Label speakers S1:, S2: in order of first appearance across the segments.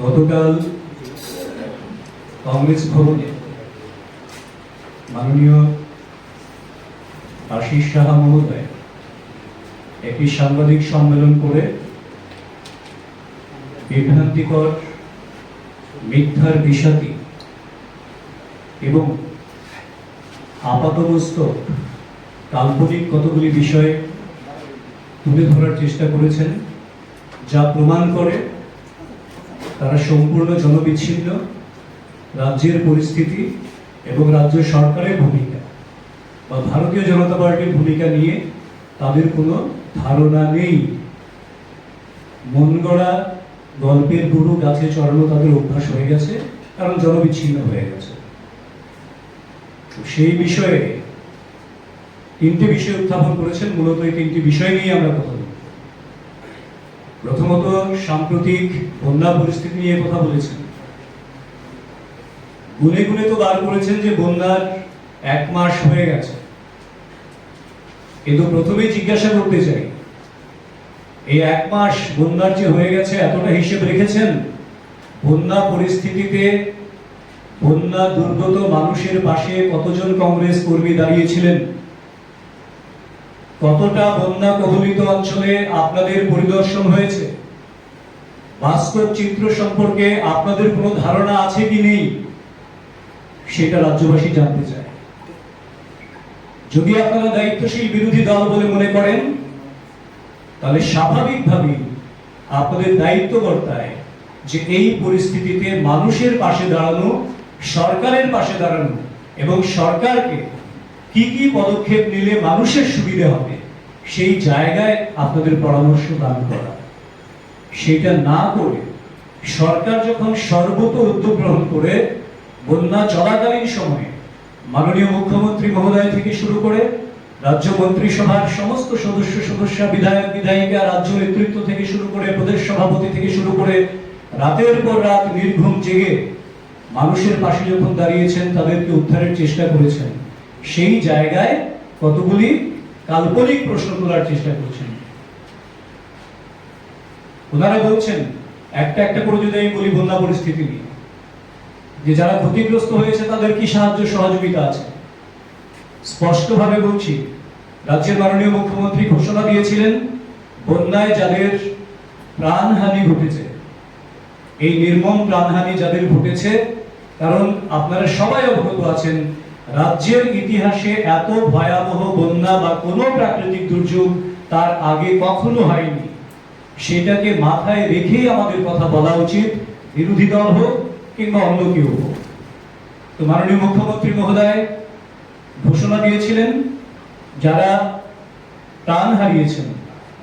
S1: গতকাল কংগ্রেস ভবনে মাননীয় আশিস সাহা মহোদয় একটি সাংবাদিক সম্মেলন করে বিভ্রান্তিকর মিথ্যার বিষাদি এবং আপাতমস্তক কাল্পনিক কতগুলি বিষয় তুলে ধরার চেষ্টা করেছেন, যা প্রমাণ করে তারা সম্পূর্ণ জনবিচ্ছিন্ন, রাজ্যের পরিস্থিতি এবং রাজ্য সরকারের ভূমিকা বা ভারতীয় জনতা পার্টির ভূমিকা নিয়ে তাদের কোনো ধারণা নেই। মন গড়া গল্পের গুরু গাছে চড়ানো তাদের অভ্যাস হয়ে গেছে, কারণ জনবিচ্ছিন্ন হয়ে গেছে। সেই বিষয়ে তিনটে বিষয় উত্থাপন করেছেন। মূলত এই তিনটি বিষয় নিয়ে আমরা কথা প্রথমত সাম্প্রতিক বন্যা পরিস্থিতি নিয়ে কথা বলেছেন। গুনে গুনে তো বার করেছেন যে বন্যার এক মাস হয়ে গেছে। কিন্তু প্রথমেই জিজ্ঞাসা করতে চাই, এই এক মাস বন্যার যে হয়ে গেছে এতটা হিসেব রেখেছেন? বন্যা পরিস্থিতিতে বন্যা দুর্গত মানুষের পাশে কতজন কংগ্রেস কর্মী দাঁড়িয়েছিলেন? কতটা বন্যা কবলিত অঞ্চলে আপনাদের পরিদর্শন হয়েছে? বাস্তব চিত্র সম্পর্কে আপনাদের কোনো ধারণা আছে কি নেই? সেটা রাজ্যবাসী জানতে চায়। যদি আপনারা দায়িত্বশীল বিরোধী দল বলে মনে করেন, তাহলে স্বাভাবিকভাবেই আপনাদের দায়িত্ব বর্তায় যে এই পরিস্থিতিতে মানুষের পাশে দাঁড়ানো, সরকারের পাশে দাঁড়ানো এবং সরকারকে কি কি পদক্ষেপ নিলে মানুষের সুবিধে হবে, সেই জায়গায় আপনাদের পরামর্শ দান করা। সেটা না করে সরকার যখন সর্বত উদ্যোগ গ্রহণ করে, বন্যা চলাকালীন সময়ে মাননীয় মুখ্যমন্ত্রী মহোদয় থেকে শুরু করে রাজ্য মন্ত্রিসভার সমস্ত সদস্য, সদস্যা, বিধায়ক, বিধায়িকা, রাজ্য নেতৃত্ব থেকে শুরু করে প্রদেশ সভাপতি থেকে শুরু করে রাতের পর রাত নির্ঘুম জেগে মানুষের পাশে যখন দাঁড়িয়েছেন, তাদেরকে উদ্ধারের চেষ্টা করেছেন। সেই জায়গায় কতগুলি কাল্পনিক প্রশ্ন তোলার চেষ্টা করছেন? ওনারা বলছেন, একটা একটা করে যদি আমি বলি বন্যা পরিস্থিতি নিয়ে, যে যারা ক্ষতিগ্রস্ত হয়েছে তাদের কি সাহায্য সহযোগিতা আছে? স্পষ্টভাবে বলছি, রাজ্যের মাননীয় মুখ্যমন্ত্রী ঘোষণা দিয়েছিলেন, বন্যায় যাদের প্রাণহানি ঘটেছে, এই নির্মম প্রাণহানি যাদের ঘটেছে, কারণ আপনারা সবাই অবগত আছেন রাজ্যের ইতিহাসে এত ভয়াবহ বন্যা বা কোনো প্রাকৃতিক দুর্যোগ তার আগে কখনো হয়নি। সেটাকে মাথায় রেখেই আমাদের কথা বলা উচিত, বিরোধী দল হোক কিংবা অন্য কেউ হোক। তো মাননীয় মুখ্যমন্ত্রী মহোদয়, ঘোষণা দিয়েছিলেন, যারা প্রাণ হারিয়েছেন,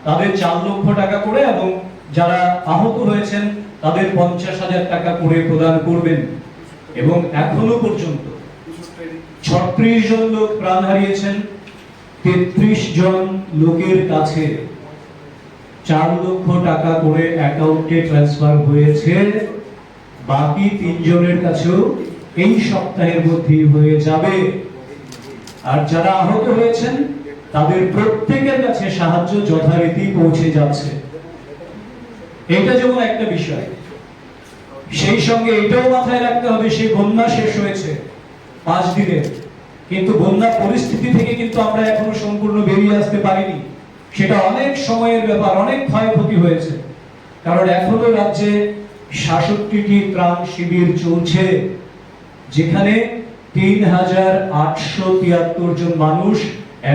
S1: তাদের চার লক্ষ টাকা করে এবং যারা আহত হয়েছেন, তাদের পঞ্চাশ হাজার টাকা করে প্রদান করবেন। এবং এখনও পর্যন্ত ছত্রিশ জন লোক প্রাণ হারিয়েছেন, তেত্রিশ জন লোকের কাছে চার লক্ষ টাকা করে অ্যাকাউন্টে ট্রান্সফার হয়েছে। বাকি তিনজনের কাছেও এই সপ্তাহের মধ্যেই হয়ে যাবে। আর যারা আহত হয়েছেন, তাদের প্রত্যেকের কাছে সাহায্য যথারীতি পৌঁছে যাচ্ছে। এটা যেমন একটা বিষয়, সেই সঙ্গে এটাও মাথায় রাখতে হবে, সেই বন্যা শেষ হয়েছে। পাঁচ দিনের। কিন্তু বন্যা পরিস্থিতি থেকে কিন্তু আমরা এখনও সম্পূর্ণ বেরিয়ে আসতে পারিনি। সেটা অনেক সময়ের ব্যাপার, অনেক ক্ষয়ক্ষতি হয়েছে। কারণ এখনও রাজ্যে সাতষট্টিটি ত্রাণ শিবির চলছে, যেখানে তিন হাজার আটশো তিয়াত্তর জন মানুষ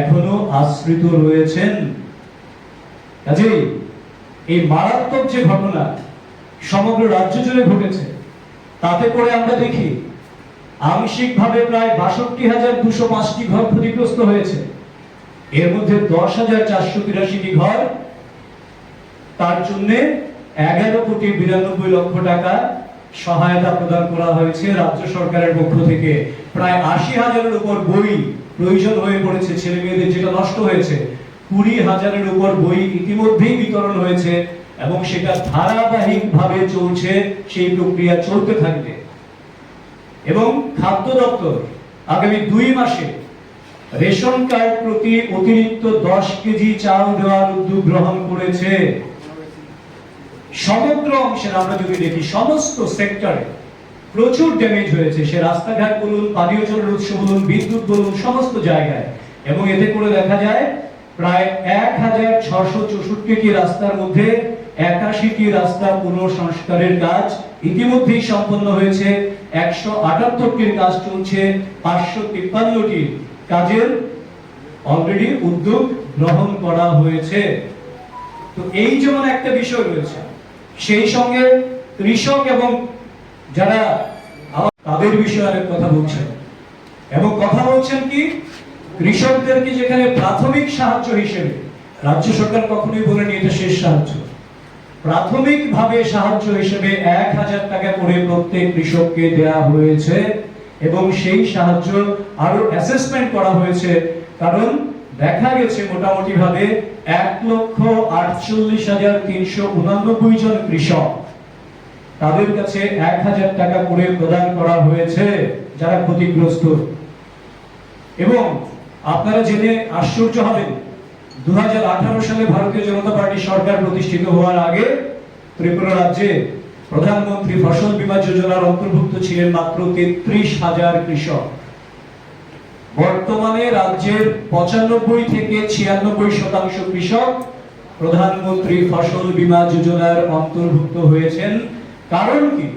S1: এখনও আশ্রিত রয়েছেন। কাজেই এই মারাত্মক যে ঘটনা, সমগ্র রাজ্য জুড়ে ঘটেছে, তাতে করে আমরা দেখি আংশিকভাবে প্রায় বাষট্টি হাজার দুশো পাঁচটি ঘর ক্ষতিগ্রস্ত হয়েছে। এর মধ্যে দশ হাজার চারশো তিরাশিটি ঘর, তার জন্য এগারো কোটি বিরানব্বই লক্ষ টাকা সহায়তা প্রদান করা হয়েছে রাজ্য সরকারের পক্ষ থেকে। প্রায় আশি হাজারের উপর বই প্রয়োজন হয়ে পড়েছে ছেলে মেয়েদের, যেটা নষ্ট হয়েছে। কুড়ি হাজারের উপর বই ইতিমধ্যেই বিতরণ হয়েছে এবং সেটা ধারাবাহিকভাবে চলছে, সেই প্রক্রিয়া চলতে থাকবে। এবং খাদ্য দপ্তর আগামী দুই মাসে রেশন কার্ড প্রতি অতিরিক্ত দশ কেজি চাল দেওয়ার উদ্যোগ গ্রহণ করেছে। সমগ্র অংশের আমরা যদি দেখি, সমস্ত সেক্টরে প্রচুর ড্যামেজ হয়েছে। সে রাস্তাঘাট বলুন, পানীয় জলের উৎস বলুন, বিদ্যুৎ বলুন, সমস্ত জায়গায়। এবং এতে করে দেখা যায়, প্রায় এক হাজার ছশো চৌষট্টিটি রাস্তার মধ্যে একাশিটি রাস্তা পুনঃসংস্কারের কাজ ইতিমধ্যেই সম্পন্ন হয়েছে। একশো আটাত্তরটির কাজ চলছে, পাঁচশো তিপ্পান্নটি কাজের অলরেডি উদ্যোগ গ্রহণ করা হয়েছে। তো এই যেমন একটা বিষয় রয়েছে, সেই সঙ্গে কৃষক এবং যারা তাদের বিষয়ে অনেক কথা বলছেন, এবং কথা বলছেন কি, কৃষকদেরকে যেখানে প্রাথমিক সাহায্য হিসেবে, রাজ্য সরকার কখনোই বলেনি এটা শেষ সাহায্য। প্রাথমিক ভাবে সাহায্য হিসেবে এক হাজার টাকা করে প্রত্যেক কৃষককে দেয়া হয়েছে এবং সেই সাহায্য আরও অ্যাসেসমেন্ট করা হয়েছে। কারণ দেখা গেছে মোটামুটি ভাবে এক লক্ষ আটচল্লিশ হাজার তিনশো উনানব্বই জন কৃষক তাদের কাছে এক হাজার টাকা করে প্রদান করা হয়েছে, যারা ক্ষতিগ্রস্ত। এবং আপনারা জেনে আশ্চর্য হবেন দু হাজার আঠারো সালে ভারতীয় জনতা পার্টি সরকার প্রতিষ্ঠিত হওয়ার আগে ত্রিপুরা রাজ্যে প্রধানমন্ত্রী ফসল বীমা যোজনার অন্তর্ভুক্ত ছিলেন মাত্র তেত্রিশ হাজার কৃষক। বর্তমানে রাজ্যের পঁচানব্বই থেকে ছিয়ানব্বই শতাংশ কৃষক প্রধানমন্ত্রী ফসল বীমা যোজনার অন্তর্ভুক্ত হয়েছেন। কারণ কি?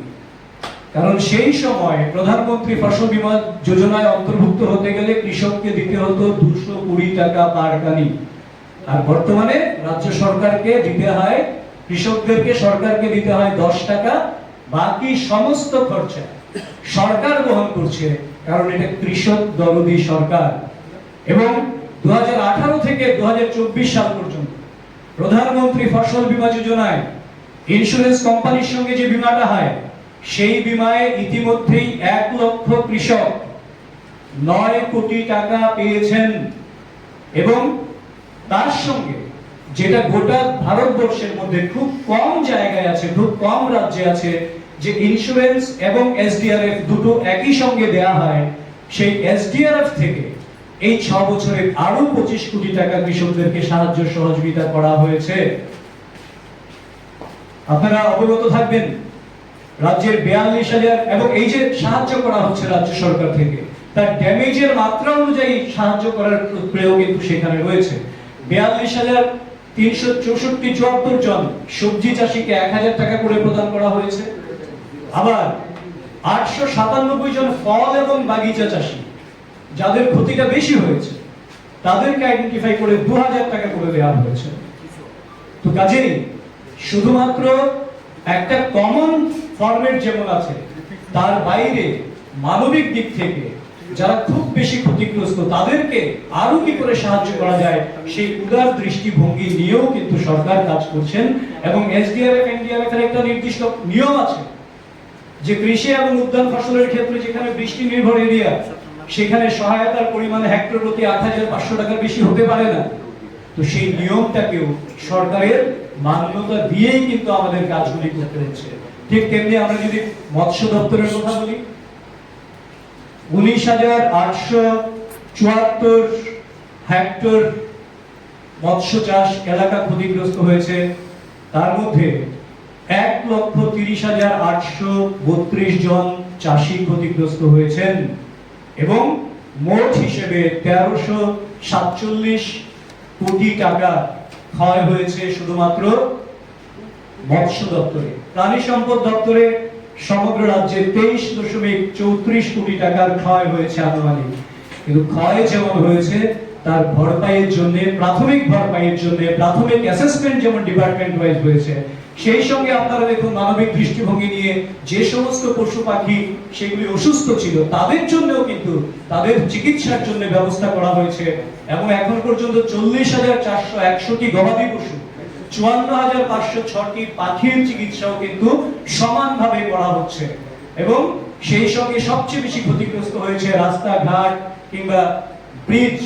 S1: কারণ সেই সময় প্রধানমন্ত্রী ফসল বীমা যোজনায় অন্তর্ভুক্ত হতে গেলে কৃষককে দিতে হতো দুশো কুড়ি টাকা পার কানি আর বর্তমানে রাজ্য সরকারকে দিতে হয়, কৃষকদেরকে সরকারকে দিতে হয় দশ টাকা, বাকি সমস্ত খরচা সরকার বহন করছে, কারণ এটা কৃষক দরদি সরকার। এবং দু হাজার আঠারো থেকে দুহাজার চব্বিশ সাল পর্যন্ত প্রধানমন্ত্রী ফসল বীমা যোজনায় ইন্স্যুরেন্স কোম্পানির সঙ্গে যে বীমাটা হয়, সেই বিমায় ইতিমধ্যেই এক লক্ষ কৃষক নয় কোটি টাকা পেয়েছেন। এবং তার সঙ্গে যেটা গোটা ভারতবর্ষের মধ্যে খুব কম জায়গায় আছে, খুব কম রাজ্যে আছে, যে ইন্স্যুরেন্স এবং এসডিআরএফ দুটো একই সঙ্গে দেয়া হয়, সেই এসডিআরএফ থেকে এই ছ বছরে আরও পঁচিশ কোটি টাকা কৃষকদেরকে সাহায্য সহযোগিতা করা হয়েছে। আপনারা অবগত থাকবেন, রাজ্যের বিয়াল্লিশ হাজার এবং এই যে সাহায্য করা হচ্ছে রাজ্য সরকার থেকে, তার ড্যামেজের মাত্রা অনুযায়ী সাহায্য করার প্রয়োগ কিন্তু সেখানে রয়েছে। বিয়াল্লিশ হাজার তিনশো চৌষট্টি চুয়াত্তর জন সবজি চাষিকে এক হাজার টাকা করে প্রদান করা হয়েছে। আবার আটশো সাতানব্বই জন ফল এবং বাগিচা চাষি, যাদের ক্ষতিটা বেশি হয়েছে, তাদেরকে আইডেন্টিফাই করে দু হাজার টাকা করে দেওয়া হয়েছে। তো কাজেই শুধুমাত্র একটা কমন ফরম্যাট যেমন আছে, তার বাইরে মানবিক দিক থেকে যারা খুব বেশি ক্ষতিগ্রস্ত, তাদেরকে আরও কি করে সাহায্য করা যায়? সেই উদার দৃষ্টিভঙ্গি নিয়েও কিন্তু সরকার কাজ করছেন এবং এসডিআরএফ, এনডিআরএফ এর একটা নির্দিষ্ট নিয়ম আছে যে কৃষি এবং উদ্যান ফসলের ক্ষেত্রে যেখানে বৃষ্টি নির্ভর এরিয়া, সেখানে সহায়তার পরিমাণ হেক্টর প্রতি আট হাজার পাঁচশো টাকার বেশি হতে পারে না। তো সেই নিয়মটাকেও সরকারের মান্যতা দিয়েই কিন্তু আমাদের কাজগুলি করতে হচ্ছে। ঠিক তেমনি আমরা যদি মৎস্য দপ্তরের কথা বলি উনিশ হাজার আটশো চুয়াত্তর হেক্টর মৎস্য চাষ এলাকা ক্ষতিগ্রস্ত হয়েছে। তার মধ্যে এক লক্ষ তিরিশ হাজার আটশো বত্রিশ জন চাষি ক্ষতিগ্রস্ত হয়েছেন এবং মোট হিসেবে তেরোশো সাতচল্লিশ কোটি টাকা ক্ষয় হয়েছে শুধুমাত্র মৎস্য দপ্তরে। প্রাণী সম্পদ দপ্তরে সমগ্র রাজ্যে তেইশ দশমিক চৌত্রিশ কোটি টাকার ক্ষয় হয়েছে আনুমানিক। কিন্তু ক্ষয় যেমন হয়েছে, তার ভরপাইয়ের জন্য, প্রাথমিক ভরপাইয়ের জন্য, প্রাথমিক অ্যাসেসমেন্ট যেমন ডিপার্টমেন্ট ওয়াইজ হয়েছে, সেই সঙ্গে আপনারা দেখুন মানবিক দৃষ্টিভঙ্গি নিয়ে যে সমস্ত পশু পাখি সেগুলি অসুস্থ ছিল, তাদের জন্যও কিন্তু তাদের চিকিৎসার জন্য ব্যবস্থা করা হয়েছে। এবং এখন পর্যন্ত চল্লিশ হাজার চারশো একশোটি গবাদি পশু চুয়ান্ন হাজার পাঁচশো ছটি পাখির চিকিৎসাও কিন্তু সমানভাবে করা হচ্ছে। এবং সেই সঙ্গে সবচেয়ে বেশি ক্ষতিগ্রস্ত হয়েছে রাস্তাঘাট কিংবা ব্রিজ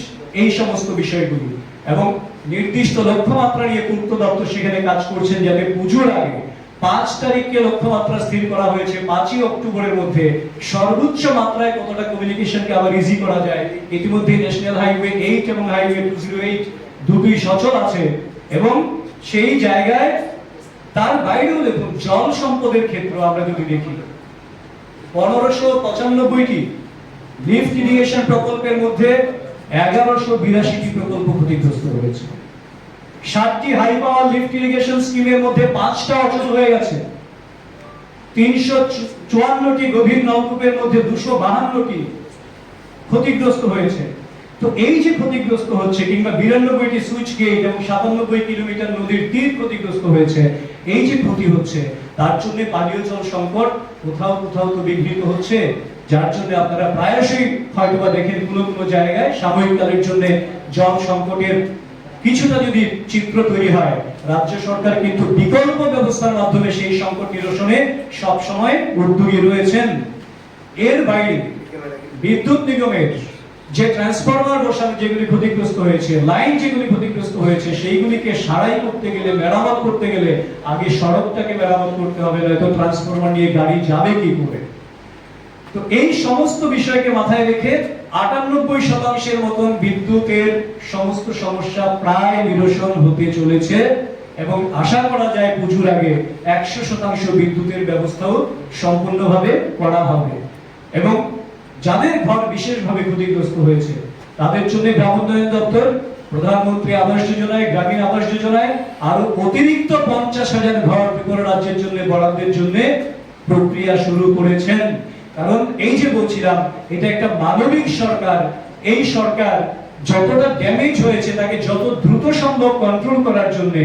S1: এই সমস্ত বিষয়গুলি। এবং নির্দিষ্ট লক্ষ্যমাত্রা নিয়ে পূর্ত দপ্তর সেখানে কাজ করছেন যাতে পুজোর আগে পাঁচ তারিখকে লক্ষ্যমাত্রা স্থির করা হয়েছে। পাঁচই অক্টোবরের মধ্যে সর্বোচ্চ মাত্রায় কতটা কমিউনিকেশনকে আবার ইজি করা যায় ইতিমধ্যে ন্যাশনাল হাইওয়ে এইট এবং হাইওয়ে টু জিরো এইট দুটোই সচল আছে। এবং সেই জায়গায় তার বাইরেও দেখুন জল সম্পদের ক্ষেত্র আমরা যদি দেখি, পনেরোশো পঁচানব্বইটি লিফট ইরিগেশন প্রকল্পের মধ্যে এগারোশো বিরাশিটি প্রকল্প ক্ষতিগ্রস্ত হয়েছে। ষাটটি হাই পাওয়ার লিফট ইরিগেশন স্কিমের মধ্যে পাঁচটা অচল হয়ে গেছে। তিনশো চুয়ান্নটি গভীর নলকূপের মধ্যে দুশো বাহান্নটি ক্ষতিগ্রস্ত হয়েছে। তো এই যে ক্ষতিগ্রস্ত হচ্ছে কিংবা বিরানব্বইটি সুইচ গেট এবং সাতানব্বই কিলোমিটার নদীর তীর ক্ষতিগ্রস্ত হয়েছে, এই যে ক্ষতি হচ্ছে, তার জন্য পানীয় জল সংকট কোথাও কোথাও তো বিঘ্নিত হচ্ছে, যার জন্য আপনারা প্রায়শই হয়তোবা দেখেন কোনো কোনো জায়গায় সাময়িককালের জন্য জল সংকটের কিছুটা যদি চিত্র তৈরি হয়, রাজ্য সরকার কিন্তু বিকল্প ব্যবস্থার মাধ্যমে সেই সংকট নিরসনে সবসময় উদ্যোগী রয়েছেন। এর বাইরে বিদ্যুৎ নিগমের যে ট্রান্সফরমার বসানো যেগুলি ক্ষতিগ্রস্ত হয়েছে লাইন যেগুলি ক্ষতিগ্রস্ত হয়েছে, সেইগুলিকে সারাই করতে গেলে, মেরামত করতে গেলে আগে সড়কটাকে মেরামত করতে হবে, নয়তো ট্রান্সফরমার নিয়ে গাড়ি যাবে কি করে? তো এই সমস্ত বিষয়কে মাথায় রেখে আটানব্বই শতাংশের মতন বিদ্যুতের সমস্ত সমস্যা প্রায় নিরসন হতে চলেছে এবং আশা করা যায় পুজোর আগে একশো শতাংশ বিদ্যুতের ব্যবস্থাও সম্পূর্ণভাবে করা হবে। এবং যাদের ঘর বিশেষভাবে ক্ষতিগ্রস্ত হয়েছে, তাদের জন্য গ্রাম উন্নয়ন দপ্তর, প্রধানমন্ত্রী আবাস যোজনায়, গ্রামীণ আবাস যোজনায় আরও অতিরিক্ত পঞ্চাশ হাজার ঘর ত্রিপুরা রাজ্যের জন্য, বরাদ্দের জন্য প্রক্রিয়া শুরু করেছেন। কারণ এই যে বলছিলাম, এটা একটা মানবিক সরকার। এই সরকার যতটা ড্যামেজ হয়েছে, তাকে যত দ্রুত সম্ভব কন্ট্রোল করার জন্য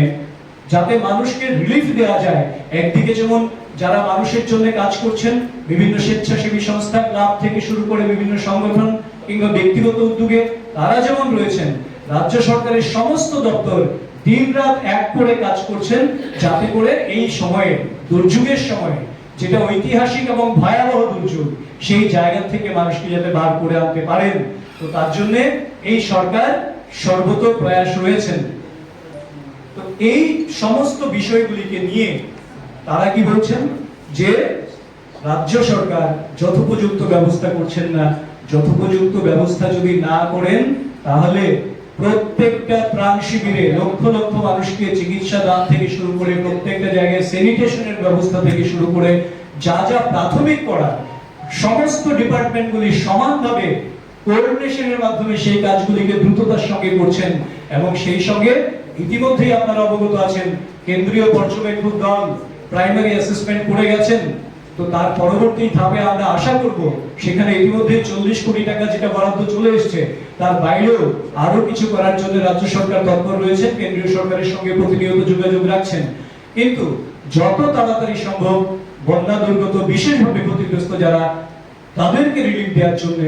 S1: যাতে মানুষকে রিলিফ দেওয়া যায়, একদিকে যেমন যারা মানুষের জন্য কাজ করছেন, বিভিন্ন স্বেচ্ছাসেবী সংস্থা, ক্লাব থেকে শুরু করে বিভিন্ন সংগঠন কিংবা ব্যক্তিগত উদ্যোগে তারা যেমন রয়েছেন, রাজ্য সরকারের সমস্ত দপ্তর দিনরাত এক করে কাজ করছেন যাতে করে এই সময়ে, দুর্যোগের সময়ে, যেটা ঐতিহাসিক এবং ভয়াবহ দুর্যোগ, সেই জায়গা থেকে মানুষকে যাতে বার করে আনতে পারেন। তো তার জন্য এই সরকার সর্বত প্রয়াস রয়েছেন। তো এই সমস্ত বিষয়গুলিকে নিয়ে তারা কি বলছেন? যে রাজ্য সরকার যথোপযুক্ত ব্যবস্থা করছেন না। যথোপযুক্ত ব্যবস্থা যদি না করেন, তাহলে প্রত্যেকটা ত্রাণ শিবিরে লক্ষ লক্ষ মানুষকে চিকিৎসা দান থেকে শুরু করে প্রত্যেকটা জায়গায় স্যানিটেশনের ব্যবস্থা থেকে শুরু করে যা যা প্রাথমিক করা, সমস্ত ডিপার্টমেন্টগুলি সমানভাবে কোঅর্ডিনেশনের মাধ্যমে সেই কাজগুলিকে দ্রুততার সঙ্গে করছেন এবং সেই সঙ্গে ইতিমধ্যেই আপনারা অবগত আছেন, কেন্দ্রীয় পর্যবেক্ষক দল প্রাইমারি অ্যাসেসমেন্ট করে গেছেন। তো তার পরবর্তী ধাপে আমরা আশা করব সেখানে ইতিমধ্যে চল্লিশ কোটি টাকা যেটা বরাদ্দ চলে এসছে, তার বাইরেও আরও কিছু করার জন্য রাজ্য সরকার তৎপর রয়েছে কেন্দ্রীয় সরকারের সঙ্গে প্রতিনিয়ত যোগাযোগ রাখছেন। কিন্তু যত তাড়াতাড়ি সম্ভব বন্যা দুর্গত বিশেষভাবে ক্ষতিগ্রস্ত যারা, তাদেরকে রিলিফ দেওয়ার জন্য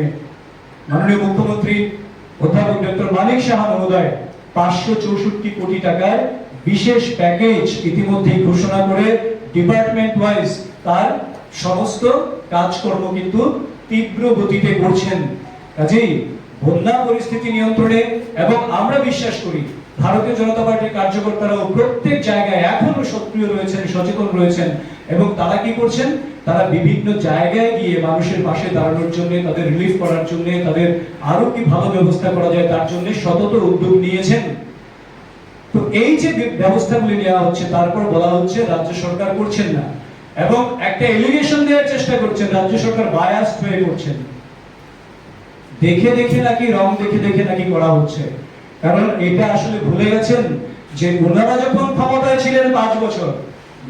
S1: মাননীয় মুখ্যমন্ত্রী অধ্যাপক ডক্টর মানিক সাহা মহোদয় পাঁচশো চৌষট্টি কোটি টাকার বিশেষ প্যাকেজ ইতিমধ্যে ঘোষণা করে ডিপার্টমেন্ট ওয়াইজ তার সমস্ত কাজকর্ম কিন্তু তীব্র গতিতে করছেন। কাজেই বন্যা পরিস্থিতি নিয়ন্ত্রণে এবং আমরা বিশ্বাস করি ভারতীয় জনতা পার্টির কার্যকর্তারাও প্রত্যেক জায়গায় এখনও সক্রিয় রয়েছেন, সচেতন রয়েছেন এবং তারা কি করছেন? তারা বিভিন্ন জায়গায় গিয়ে মানুষের পাশে দাঁড়ানোর জন্য, তাদের রিলিফ করার জন্য, তাদের আরও কি ভালো ব্যবস্থা করা যায় তার জন্য সতত উদ্যোগ নিয়েছেন। তো এই যে ব্যবস্থাগুলি নেওয়া হচ্ছে, তারপর বলা হচ্ছে রাজ্য সরকার করছেন না। এবং একটা এলিগেশন দেওয়ার চেষ্টা করছেন, রাজ্য সরকার বায়াস হয়ে করছেন। দেখে দেখে নাকি, রং দেখে দেখে নাকি করা হচ্ছে। কারণ এটা আসলে ভুলে গেছেন যে ওনারা যখন ক্ষমতায় ছিলেন পাঁচ বছর,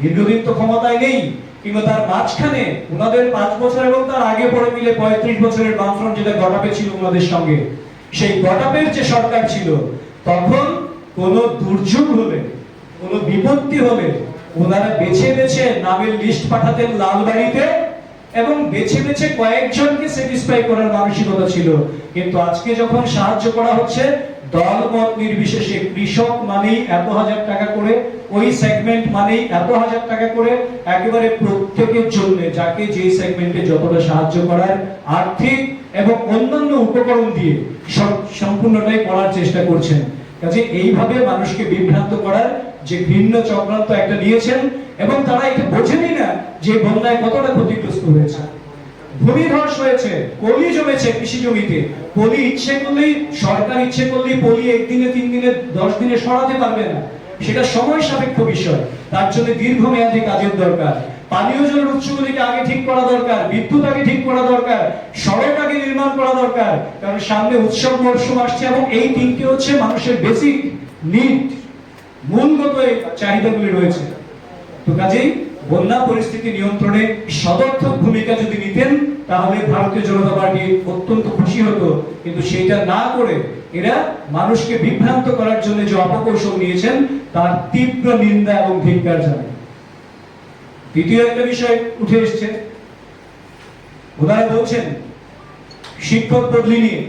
S1: দীর্ঘদিন তো ক্ষমতায় নেই, কিংবা তার মাঝখানে ওনাদের পাঁচ বছর এবং তার আগে পরে মিলে পঁয়ত্রিশ বছরের বামফ্রন্ট যেটা গটাপে ছিল ওনাদের সঙ্গে, সেই গটাপের যে সরকার ছিল, তখন কোন দুর্যোগ হলে, কোনো বিপত্তি হলে ওনারা বেছে বেছে নামের লিস্ট পাঠাতেন লালবাড়িতে এবং বেছে বেছে কয়েকজনকে স্যাটিসফাই করার মানসিকতা ছিল। কিন্তু আজকে যখন সাহায্য করা হচ্ছে দল মত নির্বিশেষে কৃষক মানেই এত হাজার টাকা করে, ওই সেগমেন্ট মানেই এত হাজার টাকা করে একেবারে প্রত্যেকের জন্য, যাকে যে সেগমেন্টে যতটা সাহায্য করার আর্থিক এবং অন্যান্য উপকরণ দিয়ে সম্পূর্ণটাই করার চেষ্টা করছেন। কাজে এইভাবে মানুষকে বিভ্রান্ত করার যে ভিন্ন চক্রান্ত একটা নিয়েছেন এবং তারা এটা বোঝেনি না যে বন্যায় কতটা ক্ষতিগ্রস্ত হয়েছে। ভূমিধস হয়েছে জমেছে কৃষি জমিতে। পলি ইচ্ছে করলেই, সরকার ইচ্ছে করলেই পলি একদিনে তিন দিনে দশ দিনে সরাতে পারবে না। সেটা সময় সাপেক্ষ বিষয়। তার জন্য দীর্ঘমেয়াদী কাজের দরকার। পানীয় জলের উৎসগুলিকে আগে ঠিক করা দরকার, বিদ্যুৎ আগে ঠিক করা দরকার, সড়ক আগে নির্মাণ করা দরকার, কারণ সামনে উৎসব মরশুম আসছে এবং এই তিনটে হচ্ছে মানুষের বেসিক নিড মূলগত চাহিদাগুলি রয়েছে। তো কাজেই বন্যা পরিস্থিতি নিয়ন্ত্রণে সদর্থক ভূমিকা যদি নিতেন, তাহলে ভারতীয় জনতা পার্টি অত্যন্ত খুশি হতো। কিন্তু সেটা না করে এরা মানুষকে বিভ্রান্ত করার জন্য যে অপকৌশল নিয়েছেন, তার তীব্র নিন্দা এবং ধিক্কার জানায়। দ্বিতীয় একটা বিষয় উঠে এসছে। ওনারা বলছেন, শিক্ষক বদলি নিয়ে।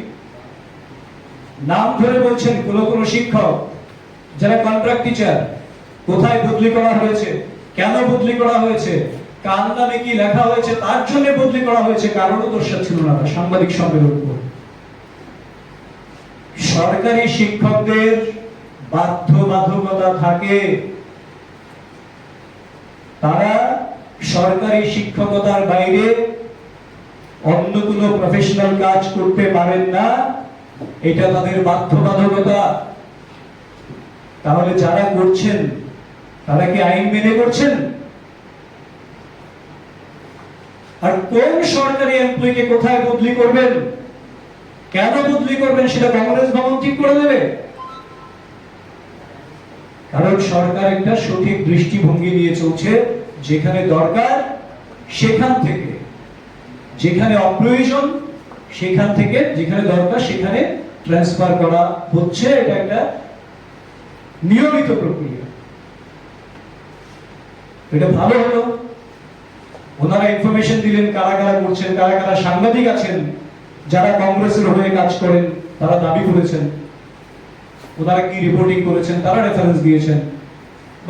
S1: নাম ধরে বলছেন কোন কোন শিক্ষক, যারা কন্ট্রাক্ট টিচার কোথায় বদলি করা হয়েছে, কেন বদলি করা হয়েছে, কার নামে কি লেখা হয়েছে, তার জন্য বদলি করা হয়েছে, কারণও দর্শাচ্ছিল না, সাংবাদিক সম্মেলন সরকারি শিক্ষকদের বাধ্যবাধকতা থাকে। তারা সরকারি শিক্ষকতার বাইরে অন্য কোনো প্রফেশনাল কাজ করতে পারেন না। এটা তাদের বাধ্যবাধকতা। তাহলে যারা করছেন, তারা কি আইন মেনে করছেন? আর কোন সরকারি এমপ্লয়িকে কোথায় বদলি করবেন? কেন বদলি করবেন সেটা কংগ্রেস ভবন ঠিক করে দেবে? কারণ সরকার একটা সঠিক দৃষ্টিভঙ্গি নিয়ে চলছে, যেখানে দরকার সেখান থেকে। যেখানে অপ্রয়োজন সেখান থেকে, যেখানে দরকার সেখানে ট্রান্সফার করা হচ্ছে, এটা একটা নিয়মিত প্রক্রিয়া। এটা ভালো হলো। ওনারা ইনফরমেশন দিলেন, কারা কারা করছেন, কারা কারা সাংবাদিক আছেন, যারা কংগ্রেসের হয়ে কাজ করেন, তারা দাবি করেছেন। ওনারা কি রিপোর্টিং করেছেন, তারা রেফারেন্স দিয়েছেন।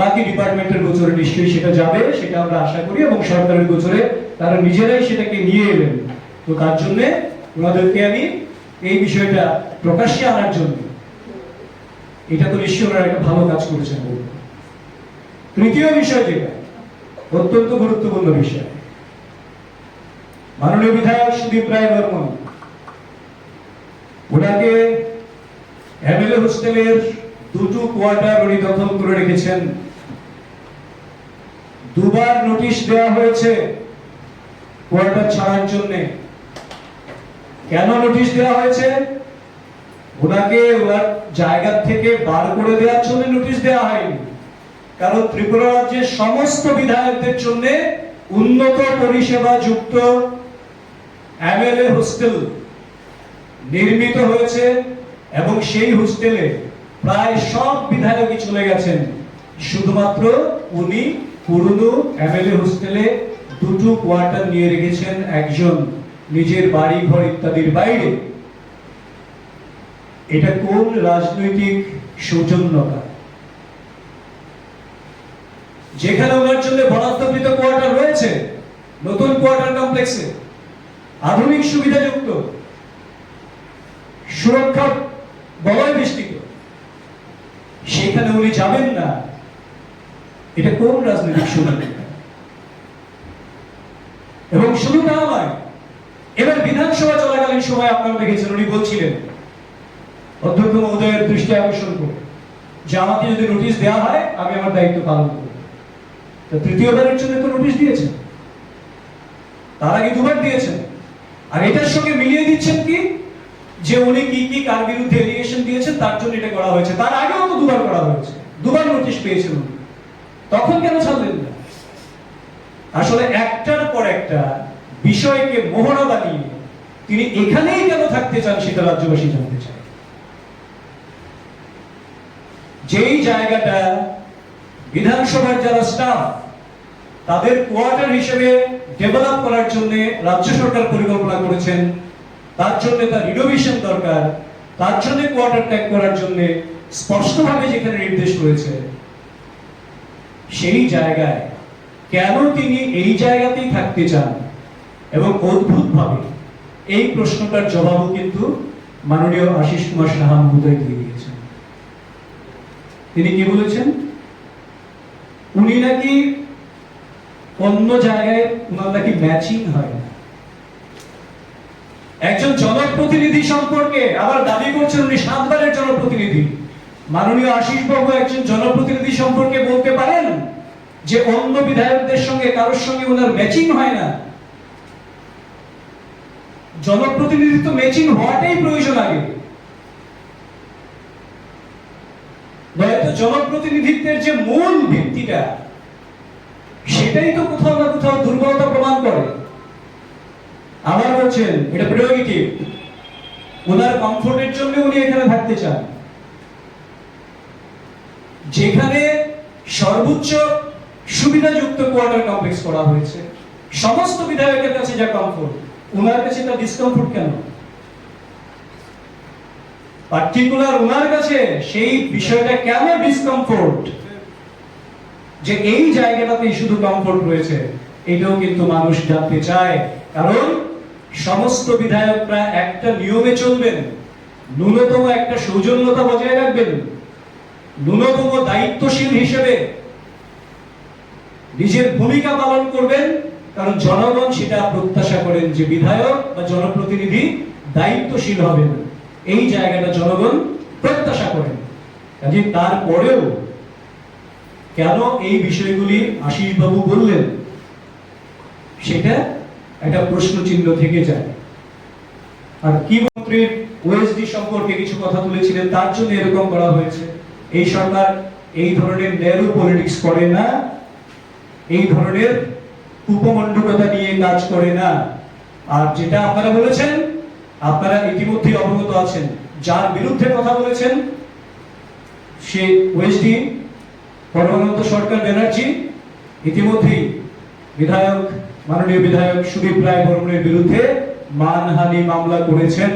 S1: বাকি ডিপার্টমেন্টের গোচরে নিশ্চয়ই সেটা যাবে, সেটা আমরা আশা করি এবং সরকারের গোচরে তারা নিজেরাই সেটাকে নিয়ে এলেন। তো তার জন্য ওনাদেরকে আমি এই বিষয়টা প্রকাশ্যে আনার জন্য, এটা তো নিশ্চয়ই ওনারা একটা ভালো কাজ করেছেন। তৃতীয় বিষয় যেটা, অত্যন্ত গুরুত্বপূর্ণ বিষয়। মাননীয় বিধায়ক সুদীপ রায় বর্মন, ওনাকে এমএলএ হোস্টেলের দুটো কোয়ার্টার উনি দখল করে রেখেছেন। দুবার নোটিশ দেওয়া হয়েছে কোয়ার্টার ছাড়ার জন্য। কেন নোটিশ দেওয়া হয়েছে? ওনাকে ওনার জায়গা থেকে বার করে দেওয়ার জন্য নোটিশ দেওয়া হয়নি। কারণ ত্রিপুরা রাজ্যের সমস্ত বিধায়কদের জন্য উন্নত পরিষেবা যুক্ত এমএলএ হোস্টেল নির্মিত হয়েছে। এবং সেই হোস্টেলে প্রায় সব বিধায়কই চলে গেছেন। শুধুমাত্র উনি পুরনো এমএলএ হোস্টেলে দুটো কোয়ার্টার নিয়ে রেখেছেন একজন নিজের বাড়ি ঘর ইত্যাদির বাইরে। এটা কোন রাজনৈতিক সৌজন্যতা? যেখানে ওনার জন্য বরাদ্দকৃত কোয়ার্টার রয়েছে, নতুন কোয়ার্টার কমপ্লেক্সে। আধুনিক সুবিধাযুক্ত। সুরক্ষা বলয় বেষ্টিত সেখানে উনি যাবেন না। এটা কোন রাজনৈতিক সুবিধা এবং শুধু তা নয়, এবার বিধানসভা চলাকালীন সময় আপনারা দেখেছেন উনি বলছিলেন, অধ্যক্ষ মহোদয়ের দৃষ্টি আকর্ষণ করে, যে আমাকে যদি নোটিশ দেওয়া হয়, আমি আমার দায়িত্ব পালন করব। তো তৃতীয়বারের জন্য তো নোটিশ দিয়েছেন। তার আগে দুবার দিয়েছেন। আর এটার সঙ্গে মিলিয়ে দিচ্ছেন কি? যে উনি কি কি কার বিরুদ্ধে এলিগেশন দিয়েছেন, তার জন্য এটা করা হয়েছে। তার আগেও তো দুবার করা হয়েছে। দুবার নোটিশ পেয়েছেন উনি। তখন কেন ছাড়লেন না? আসলে একটার পর একটা বিষয়কে মোহরা বানিয়ে তিনি এখানেই কেন থাকতে চান সেটা রাজ্যবাসী জানতে চায়। যেই জায়গাটা বিধানসভার যারা স্টাফ তাদের কোয়ার্টার হিসেবে ডেভেলপ করার জন্য রাজ্য সরকার পরিকল্পনা করেছেন তার জন্য তার রিনোভেশন দরকার, তার জন্য কোয়ার্টার ত্যাগ করার জন্য স্পষ্টভাবে যেখানে নির্দেশ রয়েছে, সেই জায়গায় কেন তিনি এই জায়গাতেই থাকতে চান? এবং অদ্ভুতভাবে এই প্রশ্নটার জবাবও কিন্তু মাননীয় আশিস কুমার সাহা মহোদয় দিয়ে দিয়েছেন। তিনি কি বলেছেন? উনি নাকি অন্য জায়গায়, উনার নাকি ম্যাচিং হয় একজন জনপ্রতিনিধি সম্পর্কে আবার দাবি করছেন উনি সাতবারের জনপ্রতিনিধি। মাননীয় আশিস বাবু একজন জনপ্রতিনিধি সম্পর্কে বলতে পারেন যে অন্য বিধায়কদের সঙ্গে, কারোর সঙ্গে ওনার ম্যাচিং হয় না। জনপ্রতিনিধিত্ব ম্যাচিং হওয়াটাই প্রয়োজন আগে। জনপ্রতিনিধিত্বের যে মূল ভিত্তিটা, সেটাই তো কোথাও না কোথাও দুর্বলতা প্রমাণ করে। আবার বলছেন, এটা প্রেরোগেটিভ ওনার কমফোর্টের জন্য উনি এখানে থাকতে চান। যেখানে সর্বোচ্চ সুবিধাযুক্ত কোয়ার্টার কমপ্লেক্স করা হয়েছে। সমস্ত বিধায়কের কাছে যা কমফোর্ট ওনার কাছে তা ডিসকমফোর্ট কেন? পার্টিকুলার ওনার কাছে সেই বিষয়টা কেন ডিসকমফোর্ট যে এই জায়গাটাতেই শুধু কমফোর্ট রয়েছে, এটাও কিন্তু মানুষ জানতে চায়। কারণ সমস্ত বিধায়করা একটা নিয়মে চলবেন। ন্যূনতম একটা সৌজন্যতা বজায় রাখবেন। ন্যূনতম দায়িত্বশীল হিসেবে নিজের ভূমিকা পালন করবেন, কারণ জনগণ সেটা প্রত্যাশা করেন যে বিধায়ক বা জনপ্রতিনিধি দায়িত্বশীল হবেন। এই জায়গাটা জনগণ প্রত্যাশা করেন। কাজে তারপরেও কেন এই বিষয়গুলি আশিস বাবু বললেন, সেটা একটা প্রশ্ন চিহ্ন থেকে যায়। আর কি মন্ত্রীর ওএসডি সম্পর্কে কিছু কথা তুলেছিলেন, তার জন্য এরকম করা হয়েছে। এই সরকার এই ধরনের ন্যারো পলিটিক্স করে না, এই ধরনের উপমণ্ডকতা নিয়ে কাজ করে না। আর যেটা আপনারা বলেছেন, আপনারা ইতিমধ্যে অবগত আছেন, যার বিরুদ্ধে কথা বলেছেন, সে ওএসডি পরমানন্দ সরকার ব্যানার্জি, ইতিমধ্যেই বিধায়ক মাননীয় বিধায়ক সুদীপ রায় বর্মনের বিরুদ্ধে মানহানি মামলা করেছেন।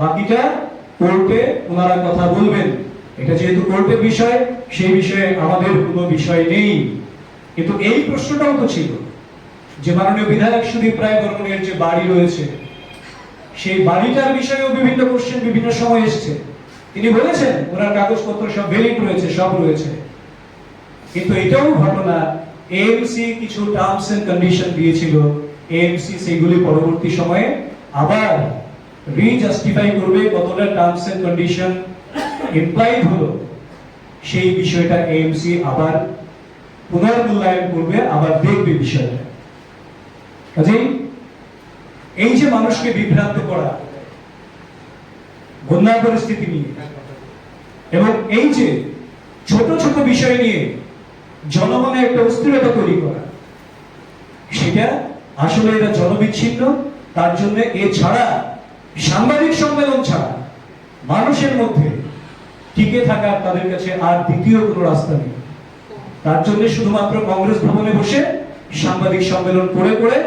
S1: বাকিটা কোর্টে ওনারা কথা বলবেন। এটা যেহেতু কোর্টের বিষয়, সেই বিষয়ে আমাদের কোনো বিষয় নেই। কিন্তু এই প্রশ্নটাও তো ছিল যে মাননীয় বিধায়ক সুদীপ রায় বর্মনের যে বাড়ি রয়েছে, সেই বাড়িটার বিষয়েও বিভিন্ন কোশ্চেন বিভিন্ন সময় এসছে। তিনি বলেছেন, ওনার কাগজপত্র সব ভ্যালিড রয়েছে, সব রয়েছে। কিন্তু এটাও ঘটনা এএমসি কিছু টার্মস এন্ড কন্ডিশন দিয়েছিল। এএমসি সেগুলি পরবর্তী সময়ে আবার রিজাস্টিফাই করবে কতটা টার্মস এন্ড কন্ডিশন ইমপ্লাইড হলো। সেই বিষয়টা এএমসি আবার পুনর্মূল্যায়ন করবে, আবার দেখবে বিষয়টা। কাজেই এই যে মানুষকে বিভ্রান্ত করা বন্যা পরিস্থিতি নিয়ে, এবং এই যে ছোট ছোট বিষয় নিয়ে জনমনে একটা অস্থিরতা তৈরি করা। সেটা আসলে এটা জনবিচ্ছিন্ন, তার জন্য এছাড়া সাংবাদিক সম্মেলন ছাড়া মানুষের মধ্যে টিকে থাকা তাদের কাছে আর দ্বিতীয় কোনো রাস্তা নেই। তার জন্য শুধুমাত্র কংগ্রেস ভবনে বসে সাংবাদিক সম্মেলন করে করে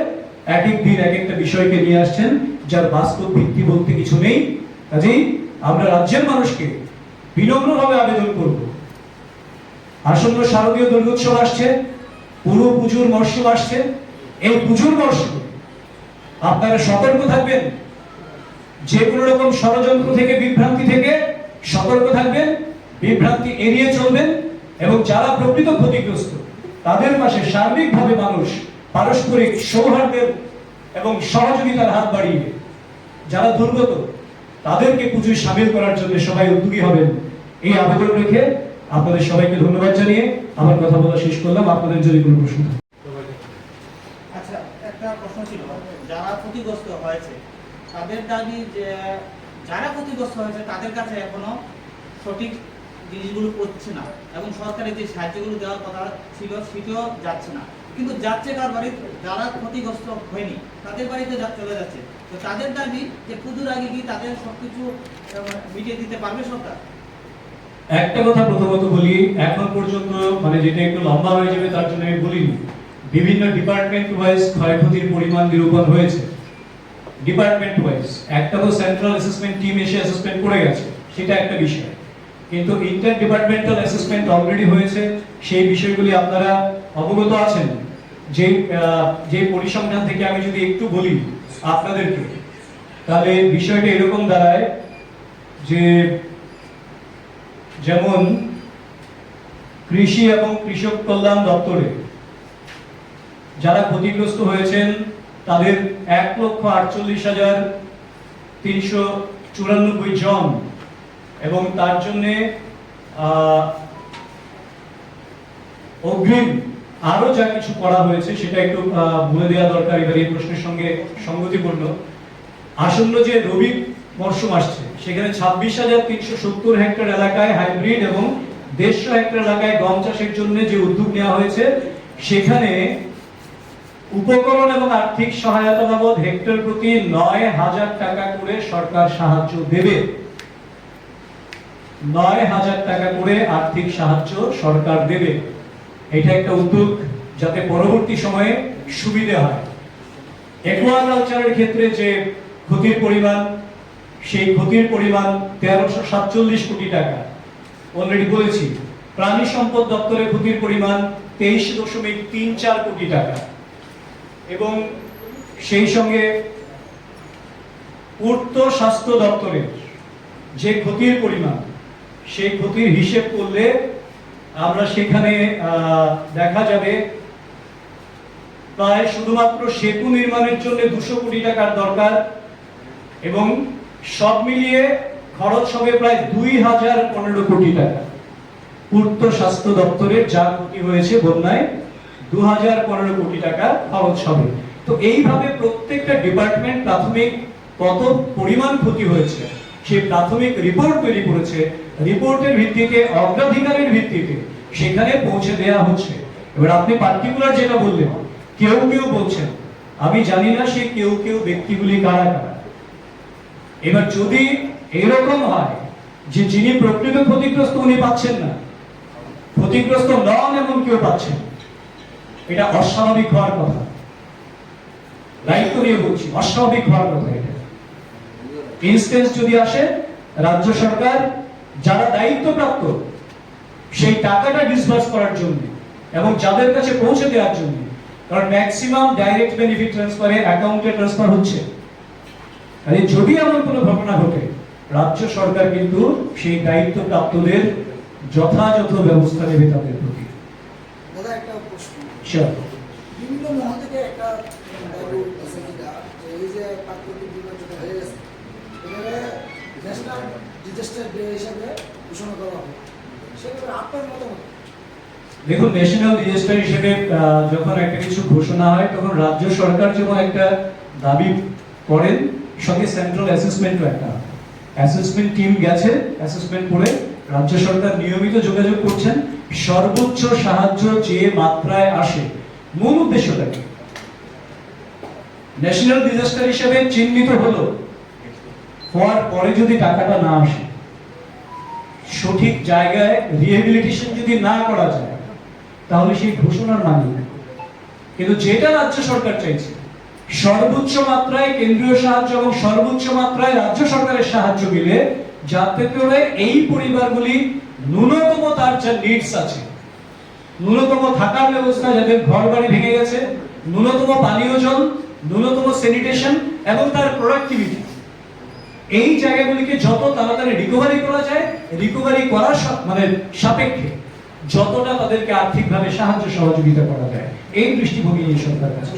S1: এক এক দিন এক একটা বিষয়কে নিয়ে আসছেন, যার বাস্তব ভিত্তি বলতে কিছু নেই। কাজেই আমরা রাজ্যের মানুষকে বিনম্রভাবে আবেদন করব। আসন্ন শারদীয় দুর্গোৎসব আসছে, পুরো পুজোর মরশুম আসছে। এই পুজোর মরশুমে আপনারা সতর্ক থাকবেন। যে কোনো রকম ষড়যন্ত্র থেকে, বিভ্রান্তি থেকে সতর্ক থাকবেন, বিভ্রান্তি এড়িয়ে চলবেন এবং যারা প্রকৃত ক্ষতিগ্রস্ত, তাদের পাশে সার্বিকভাবে মানুষ পারস্পরিক সৌহার্দ্যের এবং সহযোগিতার হাত বাড়িয়ে, যারা দুর্গত, তাদেরকে পুজোয় সামিল করার জন্য সবাই উদ্যোগী হবেন। এই আবেদন রেখে আপনাদের সবাইকে ধন্যবাদ জানিয়ে আমার কথা বলা শেষ করলাম। আপনাদের যদি কোনো প্রশ্ন থাকে।
S2: আচ্ছা যারা ক্ষতিগ্রস্ত যে কথা যাচ্ছে না। কিন্তু যাচ্ছে যারা ক্ষতিগ্রস্ত হয়নি, তাদের বাড়িতে চলে যাচ্ছে। তো তাদের দাবি যে পুজোর আগে কি তাদের সবকিছু মিটিয়ে দিতে পারবে সরকার?
S1: একটা কথা প্রথমত বলি, এখন পর্যন্ত মানে যেটা একটু লম্বা হয়ে যাবে তার জন্য আমি বলিনি। বিভিন্ন ডিপার্টমেন্ট ওয়াইজ ক্ষয়ক্ষতির পরিমাণ নিরূপণ হয়েছে। ডিপার্টমেন্ট ওয়াইজ একটা তো সেন্ট্রাল অ্যাসেসমেন্ট টিম এসে অ্যাসেসমেন্ট করে গেছে, সেটা একটা বিষয়। কিন্তু ইন্টার ডিপার্টমেন্টাল অ্যাসেসমেন্ট অলরেডি হয়েছে, সেই বিষয়গুলি আপনারা অবগত আছেন। যে যে পরিসংখ্যান থেকে আমি যদি একটু বলি আপনাদেরকে, তাহলে বিষয়টা এরকম দাঁড়ায় যে যেমন কৃষি এবং কৃষক কল্যাণ দপ্তরে যারা ক্ষতিগ্রস্ত হয়েছেন, তাদের এক লক্ষ আটচল্লিশ হাজার তিনশো চুরানব্বই জন এবং তার জন্যে অগ্রিম আরও যা কিছু করা হয়েছে সেটা একটু বলে দেওয়া দরকার, এবার এই প্রশ্নের সঙ্গে সঙ্গতিপূর্ণ। আসন্ন যে রবি মরশুম আসছে। সেখানে ছাব্বিশ হাজার তিনশো সত্তর হেক্টর এলাকায় হাইব্রিড এবং দেড়শো হেক্টর এলাকায় গম চাষের জন্য যে উদ্যোগ নেওয়া হয়েছে, সেখানে উপকরণ এবং আর্থিক সহায়তা বাবদ হেক্টর প্রতি নয় হাজার টাকা করে সরকার সাহায্য দেবে। নয় হাজার টাকা করে আর্থিক সাহায্য সরকার দেবে। এটা একটা উদ্যোগ যাতে পরবর্তী সময়ে সুবিধে হয়। একুয়াকালচারের ক্ষেত্রে যে ক্ষতির পরিমাণ সেই ক্ষতির পরিমাণ তেরোশো সাতচল্লিশ কোটি টাকা। অলরেডি বলেছি, প্রাণী সম্পদ দপ্তরের ক্ষতির পরিমাণ তেইশ দশমিক তিন চার কোটি টাকা। এবং সেই সঙ্গে পূর্ত স্বাস্থ্য দপ্তরের যে ক্ষতির পরিমাণ, সেই ক্ষতির হিসেব করলে আমরা সেখানে দেখা যাবে প্রায় শুধুমাত্র সেতু নির্মাণের জন্য দুশো কোটি টাকার দরকার এবং সব মিলিয়ে খরচ হবে প্রায় দুই হাজার পনেরো কোটি টাকা। পূর্ত স্বাস্থ্য দপ্তরের যা ক্ষতি হয়েছে বন্যায়, দু হাজার পনেরো কোটি টাকা খরচ হবে। তো এইভাবে প্রত্যেকটা ডিপার্টমেন্ট প্রাথমিক কত পরিমাণ ক্ষতি হয়েছে সেই প্রাথমিক রিপোর্ট তৈরি করেছে। রিপোর্টের ভিত্তিতে, অগ্রাধিকারের ভিত্তিতে সেখানে পৌঁছে দেওয়া হচ্ছে। এবার আপনি পার্টিকুলার যেটা বললেন, কেউ কেউ বলছেন, আমি জানি না সেই কেউ কেউ ব্যক্তিগুলি কারা কারা। এবার যদি এরকম হয় যে যিনি প্রকৃত ক্ষতিগ্রস্ত উনি পাচ্ছেন না, ক্ষতিগ্রস্ত নন এমন কেউ পাচ্ছেন এটা অস্বাভাবিক হওয়ার কথা। দায়িত্ব নিয়ে বলছি, অস্বাভাবিক হওয়ার কথা এটা। ইনস্টেন্স যদি আসে, রাজ্য সরকার যারা দায়িত্বপ্রাপ্ত, সেই টাকাটা ডিসবার্স করার জন্য এবং যাদের কাছে পৌঁছে দেওয়ার জন্য, কারণ ম্যাক্সিমাম ডাইরেক্ট বেনিফিট ট্রান্সফারে অ্যাকাউন্টে ট্রান্সফার হচ্ছে। কাজে যদি এমন কোনো ঘটনা ঘটে রাজ্য সরকার কিন্তু সেই দায়িত্বপ্রাপ্তদের যথাযথ ব্যবস্থা নেবে তাদের প্রতি।
S3: দাদা একটা প্রশ্ন।
S1: Sure.
S3: বিভিন্ন মহল থেকে একটা দাবি আছে যেটা যে এই যে প্রাকৃতিক বিপর্যয় হয়ে গেছে ন্যাশনাল ডিজাস্টার ডে হিসাবে ঘোষণা করা হবে। সেক্ষেত্রে আপনার মতামত?
S1: দেখুন ন্যাশনাল ডিজাস্টার হিসেবে যখন একটা কিছু ঘোষণা হয় তখন রাজ্য সরকার যখন একটা দাবি করেন সঙ্গে সেন্ট্রাল অ্যাসেসমেন্টও একটা। অ্যাসেসমেন্ট টিম গেছে অ্যাসেসমেন্ট করে রাজ্য সরকার নিয়মিত যোগাযোগ করছেন। সর্বোচ্চ সাহায্য যে মাত্রায় আসে, মূল উদ্দেশ্যটা কি? ন্যাশনাল ডিজাস্টার হিসেবে চিহ্নিত হলো। হওয়ার পরে যদি টাকাটা না আসে, সঠিক জায়গায় রিহেবিলিটেশন যদি না করা যায়, তাহলে সেই ঘোষণার মানে। কিন্তু যেটা রাজ্য সরকার চাইছে সর্বোচ্চ মাত্রায় কেন্দ্রীয় সাহায্য এবং সর্বোচ্চ মাত্রায় রাজ্য সরকারের সাহায্য মিলে যাতে করে এই পরিবারগুলি ন্যূনতম তার যা নিডস আছে, ন্যূনতম থাকার ব্যবস্থা যাদের ঘর বাড়ি ভেঙে গেছে, ন্যূনতম পানীয় জল, ন্যূনতম স্যানিটেশন এবং তার প্রোডাক্টিভিটি এই জায়গাগুলিকে যত তাড়াতাড়ি রিকভারি করা যায় রিকভারি করার মানে সাপেক্ষে যতটা তাদেরকে আর্থিকভাবে সাহায্য সহযোগিতা করা যায়, এই দৃষ্টিভঙ্গি নিয়ে সরকার কাছে।